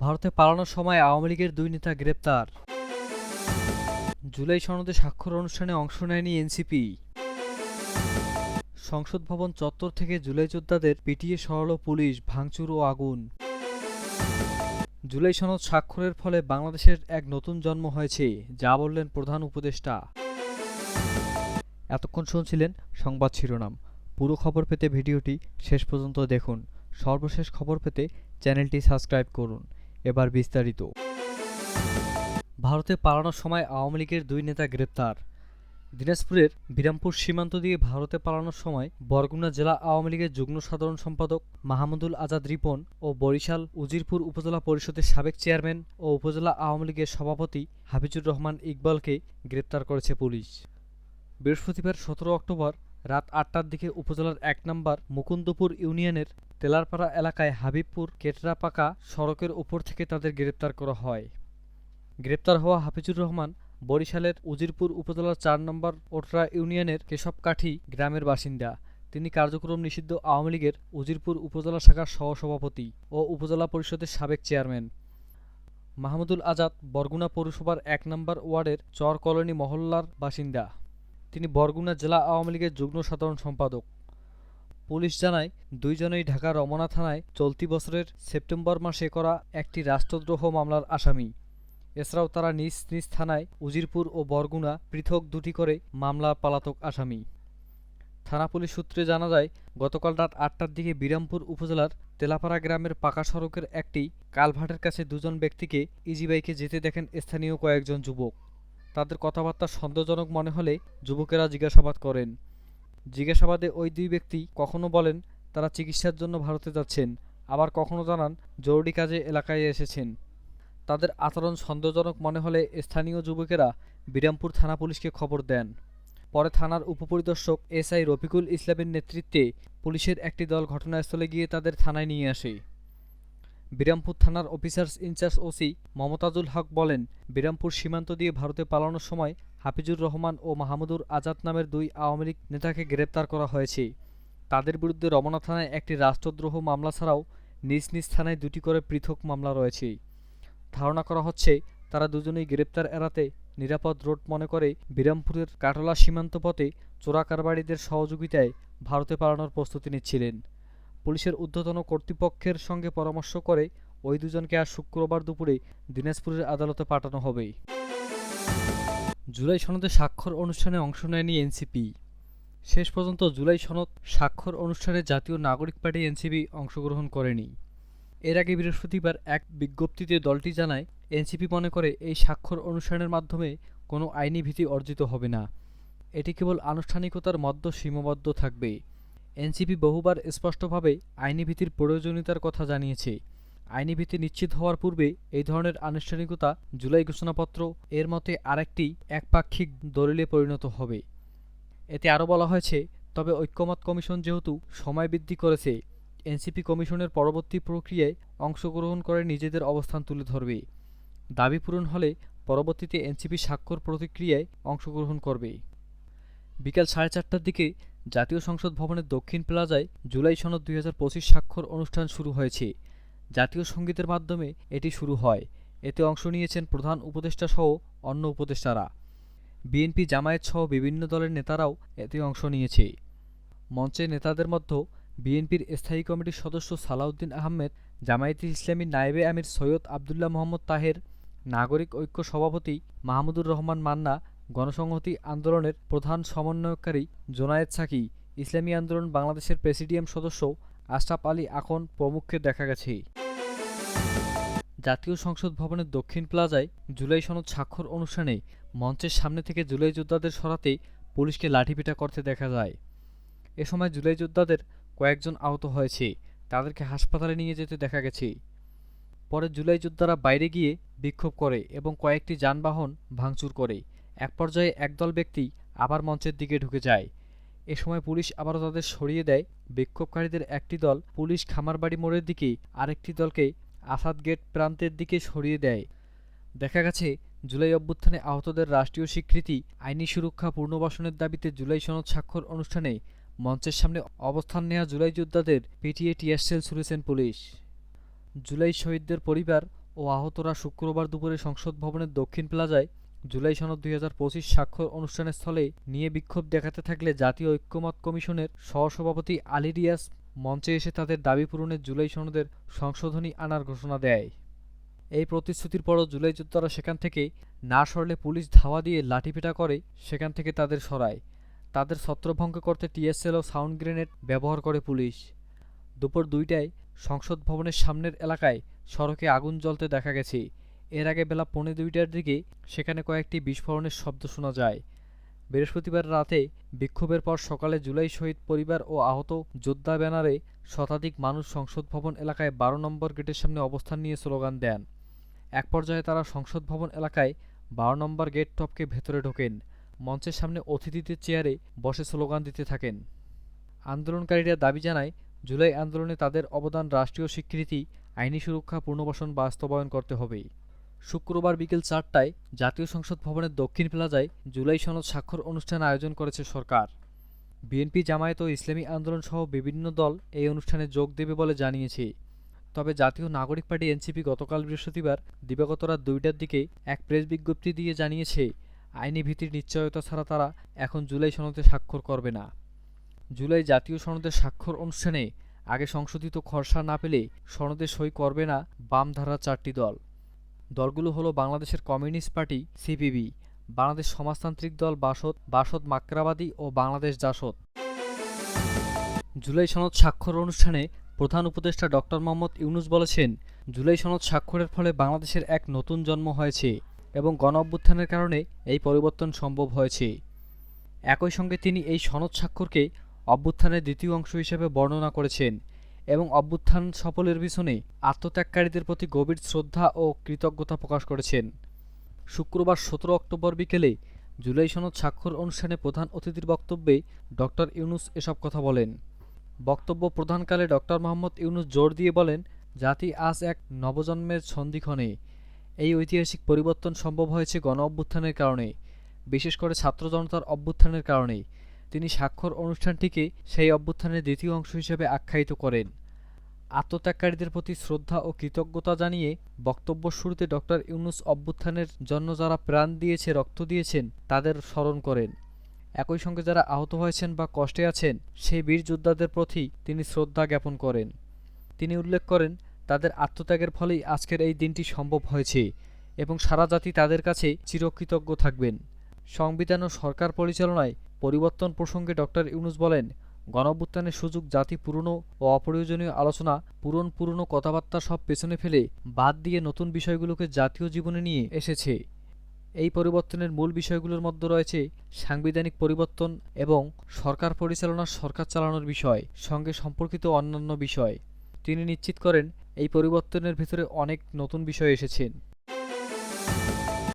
ভারতে পালানোর সময় আওয়ামী লীগের দুই নেতা গ্রেপ্তার। জুলাই সনদে স্বাক্ষর অনুষ্ঠানে অংশ নেয়নি এনসিপি। সংসদ ভবন চত্বর থেকে জুলাই যোদ্ধাদের পিটিয়ে সরালো পুলিশ, ভাঙচুর ও আগুন। জুলাই সনদ স্বাক্ষরের ফলে বাংলাদেশের এক নতুন জন্ম হয়েছে, যা বললেন প্রধান উপদেষ্টা। এতক্ষণ শুনছিলেন সংবাদ শিরোনাম। পুরো খবর পেতে ভিডিওটি শেষ পর্যন্ত দেখুন। সর্বশেষ খবর পেতে চ্যানেলটি সাবস্ক্রাইব করুন। এবার বিস্তারিত। ভারতে পালানোর সময় আওয়ামী লীগের দুই নেতা গ্রেপ্তার। দিনাজপুরের বিরামপুর সীমান্ত দিয়ে ভারতে পালানোর সময় বরগুনা জেলা আওয়ামী লীগের যুগ্ম সাধারণ সম্পাদক মাহমুদুল আজাদ রিপন ও বরিশাল উজিরপুর উপজেলা পরিষদের সাবেক চেয়ারম্যান ও উপজেলা আওয়ামী লীগের সভাপতি হাফিজুর রহমান ইকবালকে গ্রেপ্তার করেছে পুলিশ। বৃহস্পতিবার সতেরো অক্টোবর রাত আটটার দিকে উপজেলার এক নম্বর মুকুন্দপুর ইউনিয়নের তেলারপাড়া এলাকায় হাবিবপুর কেটরাপাকা সড়কের উপর থেকে তাদের গ্রেপ্তার করা হয়। গ্রেপ্তার হওয়া হাফিজুর রহমান বরিশালের উজিরপুর উপজেলার চার নম্বর ওটরা ইউনিয়নের কেশবকাঠি গ্রামের বাসিন্দা। তিনি কার্যক্রম নিষিদ্ধ আওয়ামী লীগের উজিরপুর উপজেলা শাখার সহসভাপতি ও উপজেলা পরিষদের সাবেক চেয়ারম্যান। মাহমুদুল আজাদ বরগুনা পৌরসভার এক নম্বর ওয়ার্ডের চর কলোনি মহল্লার বাসিন্দা। তিনি বরগুনা জেলা আওয়ামী লীগের যুগ্ম সাধারণ সম্পাদক। পুলিশ জানায়, দুইজনেই ঢাকা রমনা থানায় চলতি বছরের সেপ্টেম্বর মাসে করা একটি রাষ্ট্রদ্রোহ মামলার আসামি। এছাড়াও তারা নিজ নিজ থানায় উজিরপুর ও বরগুনা পৃথক দুটি করে মামলা পালাতক আসামি। থানা পুলিশ সূত্রে জানা যায়, গতকাল রাত আটটার দিকে বিরামপুর উপজেলার তেলাপাড়া গ্রামের পাকা সড়কের একটি কালভার্টের কাছে দুজন ব্যক্তিকে ইজিবাইকে যেতে দেখেন স্থানীয় কয়েকজন যুবক। তাদের কথাবার্তা সন্দেহজনক মনে হলে যুবকেরা জিজ্ঞাসাবাদ করেন। জিজ্ঞাসাবাদে ওই দুই ব্যক্তি কখনো বলেন, তারা চিকিৎসার জন্য ভারতে যাচ্ছেন। আবার কখনো জানান, জরুরি কাজে এলাকায় এসেছেন। তাদের আচরণ সন্দেহজনক মনে হলে স্থানীয় যুবকেরা বিরামপুর থানা পুলিশকে খবর দেন। পরে থানার উপপরিদর্শক এসআই রফিকুল ইসলামের নেতৃত্বে পুলিশের একটি দল ঘটনাস্থলে গিয়ে তাদের থানায় নিয়ে আসে। বিরামপুর থানার officers incharge OC Momtajul Hoque বলেন, বিরামপুর সীমান্ত দিয়ে ভারতে পালানোর সময় হাফিজুর রহমান ও মাহমুদুর আজাদ নামের দুই আওয়ামী লীগ নেতাকে গ্রেপ্তার করা হয়েছে। তাদের বিরুদ্ধে রমনা থানায় একটি রাষ্ট্রদ্রোহ মামলা ছাড়াও নিজ নিজ থানায় দুটি করে পৃথক মামলা রয়েছে। ধারণা করা হচ্ছে, তারা দুজনেই গ্রেপ্তার এড়াতে নিরাপদ রোড মনে করে বিরামপুরের কাটলা সীমান্ত পথে চোরাকারবারিদের সহযোগিতায় ভারতে পালানোর প্রস্তুতি নিচ্ছিলেন। পুলিশের ঊর্ধ্বতন কর্তৃপক্ষের সঙ্গে পরামর্শ করে ওই দুজনকে আজ শুক্রবার দুপুরে দিনাজপুরের আদালতে পাঠানো হবে। জুলাই সনদে স্বাক্ষর অনুষ্ঠানে অংশ নেয়নি এনসিপি। শেষ পর্যন্ত জুলাই সনদ স্বাক্ষর অনুষ্ঠানে জাতীয় নাগরিক পার্টি এনসিপি অংশগ্রহণ করেনি। এর আগে বৃহস্পতিবার এক বিজ্ঞপ্তিতে দলটি জানায়, এনসিপি মনে করে এই স্বাক্ষর অনুষ্ঠানের মাধ্যমে কোনো আইনি ভীতি অর্জিত হবে না। এটি কেবল আনুষ্ঠানিকতার মধ্যে সীমাবদ্ধ থাকবে। এনসিপি বহুবার স্পষ্টভাবে আইনি ভীতির প্রয়োজনীয়তার কথা জানিয়েছে। আইনি ভীতি নিশ্চিত হওয়ার পূর্বে এই ধরনের আনুষ্ঠানিকতা জুলাই ঘোষণাপত্র, এর মতে আরেকটি একপাক্ষিক দলিলে পরিণত হবে। এতে আরও বলা হয়েছে, তবে ঐক্যমত কমিশন যেহেতু সময় বৃদ্ধি করেছে, এনসিপি কমিশনের পরবর্তী প্রক্রিয়ায় অংশগ্রহণ করে নিজেদের অবস্থান তুলে ধরবে। দাবি পূরণ হলে পরবর্তীতে এনসিপি স্বাক্ষর প্রতিক্রিয়ায় অংশগ্রহণ করবে। বিকাল সাড়ে চারটার দিকে জাতীয় সংসদ ভবনের দক্ষিণ প্লাজায় জুলাই সনদ দুই হাজার পঁচিশ স্বাক্ষর অনুষ্ঠান শুরু হয়েছে। জাতীয় সঙ্গীতের মাধ্যমে এটি শুরু হয়। এতে অংশ নিয়েছেন প্রধান উপদেষ্টা সহ অন্য উপদেষ্টারা। বিএনপি জামায়াত সহ বিভিন্ন দলের নেতারাও এতে অংশ নিয়েছে। মঞ্চে নেতাদের মধ্যে বিএনপির স্থায়ী কমিটির সদস্য সালাউদ্দিন আহমেদ, জামায়াতে ইসলামী নায়েবে আমির সৈয়দ আবদুল্লাহ মোহাম্মদ তাহের, নাগরিক ঐক্য সভাপতি মাহমুদুর রহমান মান্না গণসংহতি আন্দোলনের প্রধান সমন্বয়কারী জোনায়েদ সাকি, ইসলামী আন্দোলন বাংলাদেশের প্রেসিডিয়াম সদস্য আশরাফ আলী আখন প্রমুখকে দেখা গেছে। জাতীয় সংসদ ভবনের দক্ষিণ প্লাজায় জুলাই সনদ স্বাক্ষর অনুষ্ঠানে মঞ্চের সামনে থেকে জুলাই যোদ্ধাদের সরাতে পুলিশকে লাঠিপিটা করতে দেখা যায়। এ সময় জুলাই যোদ্ধাদের কয়েকজন আহত হয়েছে, তাদেরকে হাসপাতালে নিয়ে যেতে দেখা গেছে। পরে জুলাই যোদ্ধারা বাইরে গিয়ে বিক্ষোভ করে এবং কয়েকটি যানবাহন ভাঙচুর করে। এক পর্যায়ে একদল ব্যক্তি আবার মঞ্চের দিকে ঢুকে যায়। এ সময় পুলিশ আবারও তাদের সরিয়ে দেয়। বিক্ষোভকারীদের একটি দল পুলিশ খামারবাড়ি মোড়ের দিকে আরেকটি দলকে আসাদ গেট প্রান্তের দিকে সরিয়ে দেয়। দেখা গেছে, জুলাই অভ্যুত্থানে আহতদের রাষ্ট্রীয় স্বীকৃতি, আইনি সুরক্ষা পুনর্বাসনের দাবিতে জুলাই সনদ স্বাক্ষর অনুষ্ঠানে মঞ্চের সামনে অবস্থান নেওয়া জুলাই যোদ্ধাদের পিটিএ টিয়ারশেল ছুড়েছেন পুলিশ। জুলাই শহীদদের পরিবার ও আহতরা শুক্রবার দুপুরে সংসদ ভবনের দক্ষিণ প্লাজায় জুলাই সনদ দুই হাজার পঁচিশ স্বাক্ষর অনুষ্ঠানের স্থলে নিয়ে বিক্ষোভ দেখাতে থাকলে জাতীয় ঐক্যমত কমিশনের সহসভাপতি আলী রিয়াজ মঞ্চে এসে তাদের দাবি পূরণে জুলাই সনদের সংশোধনী আনার ঘোষণা দেয়। এই প্রতিশ্রুতির পরও জুলাই যোদ্ধারা সেখান থেকে না সরলে পুলিশ ধাওয়া দিয়ে লাঠিপেটা করে সেখান থেকে তাদের সরায়। তাদের ছত্রভঙ্গ করতে টিএসএল ও সাউন্ড গ্রেনেড ব্যবহার করে পুলিশ। দুপুর দুইটায় সংসদ ভবনের সামনের এলাকায় সড়কে আগুন জ্বলতে দেখা গেছে। এর আগে বেলা পৌনে দুইটার দিকে সেখানে কয়েকটি বিস্ফোরণের শব্দ শোনা যায়। বৃহস্পতিবার রাতে বিক্ষোভের পর সকালে জুলাই শহীদ পরিবার ও আহত যোদ্ধা ব্যানারে শতাধিক মানুষ সংসদ ভবন এলাকায় বারো নম্বর গেটের সামনে অবস্থান নিয়ে স্লোগান দেন। এক পর্যায়ে তারা সংসদ ভবন এলাকায় বারো নম্বর গেট টপকে ভেতরে ঢোকেন। মঞ্চের সামনে অতিথিদের চেয়ারে বসে স্লোগান দিতে থাকেন। আন্দোলনকারীরা দাবি জানায়, জুলাই আন্দোলনে তাদের অবদান রাষ্ট্রীয় স্বীকৃতি, আইনি সুরক্ষা, পুনর্বাসন বাস্তবায়ন করতে হবে। শুক্রবার বিকেল চারটায় জাতীয় সংসদ ভবনের দক্ষিণ প্লাজায় জুলাই সনদ স্বাক্ষর অনুষ্ঠান আয়োজন করেছে সরকার। বিএনপি, জামায়াত ও ইসলামী আন্দোলন সহ বিভিন্ন দল এই অনুষ্ঠানে যোগ দেবে বলে জানিয়েছে। তবে জাতীয় নাগরিক পার্টি এনসিপি গতকাল বৃহস্পতিবার দিবাগত রাত দুইটার দিকে এক প্রেস বিজ্ঞপ্তি দিয়ে জানিয়েছে, আইনি ভীতির নিশ্চয়তা ছাড়া তারা এখন জুলাই সনদে স্বাক্ষর করবে না। জুলাই জাতীয় সনদের স্বাক্ষর অনুষ্ঠানে আগে সংশোধিত খরসা না পেলে সনদে সই করবে না বাম ধারার চারটি দল। দলগুলো হলো বাংলাদেশের কমিউনিস্ট পার্টি, সিপিবি, বাংলাদেশ সমাজতান্ত্রিক দল বাসদ বাসদ মাকরাবাদী ও বাংলাদেশ জাসদ। জুলাই সনদ স্বাক্ষর অনুষ্ঠানে প্রধান উপদেষ্টা ডক্টর মোহাম্মদ ইউনুস বলেছেন, জুলাই সনদ স্বাক্ষরের ফলে বাংলাদেশের এক নতুন জন্ম হয়েছে এবং গণ অভ্যুত্থানের কারণে এই পরিবর্তন সম্ভব হয়েছে। একই সঙ্গে তিনি এই সনদ স্বাক্ষরকে অভ্যুত্থানের দ্বিতীয় অংশ হিসেবে বর্ণনা করেছেন। এবং অভ্যুত্থান সফলের পিছনে আত্মত্যাগকারীদের প্রতি গভীর শ্রদ্ধা ও কৃতজ্ঞতা প্রকাশ করেছেন। শুক্রবার সতেরো অক্টোবর বিকেলে জুলাই সনদ স্বাক্ষর অনুষ্ঠানে প্রধান অতিথির বক্তব্যে ডক্টর ইউনুস এসব কথা বলেন। বক্তব্য প্রধানকালে ডক্টর মোহাম্মদ ইউনুস জোর দিয়ে বলেন, জাতি আজ এক নবজন্মের সন্ধিক্ষণে এই ঐতিহাসিক পরিবর্তন সম্ভব হয়েছে গণ অভ্যুত্থানের কারণে, বিশেষ করে ছাত্র জনতার অভ্যুত্থানের কারণে। তিনি স্বাক্ষর অনুষ্ঠানটিকে সেই অভ্যুত্থানের দ্বিতীয় অংশ হিসেবে আখ্যায়িত করেন। আত্মত্যাগকারীদের প্রতি শ্রদ্ধা ও কৃতজ্ঞতা জানিয়ে বক্তব্য শুরুতে ডক্টর ইউনুস অভ্যুত্থানের জন্য যারা প্রাণ দিয়েছে, রক্ত দিয়েছেন, তাদের স্মরণ করেন। একই সঙ্গে যারা আহত হয়েছেন বা কষ্টে আছেন, সেই বীর যোদ্ধাদের প্রতি তিনি শ্রদ্ধা জ্ঞাপন করেন। তিনি উল্লেখ করেন, তাদের আত্মত্যাগের ফলেই আজকের এই দিনটি সম্ভব হয়েছে এবং সারা জাতি তাদের কাছে চিরকৃতজ্ঞ থাকবেন। সংবিধান ও সরকার পরিচালনায় পরিবর্তন প্রসঙ্গে ডক্টর ইউনুস বলেন, গণঅভ্যুত্থানের সুযোগ জাতি পুরনো ও অপ্রয়োজনীয় আলোচনা, পুরন পুরনো কথাবার্তা সব পেছনে ফেলে বাদ দিয়ে নতুন বিষয়গুলোকে জাতীয় জীবনে নিয়ে এসেছে। এই পরিবর্তনের মূল বিষয়গুলোর মধ্যে রয়েছে সাংবিধানিক পরিবর্তন এবং সরকার পরিচালনার সরকার চালানোর বিষয় সঙ্গে সম্পর্কিত অন্যান্য বিষয়। তিনি নিশ্চিত করেন, এই পরিবর্তনের ভেতরে অনেক নতুন বিষয় এসেছেন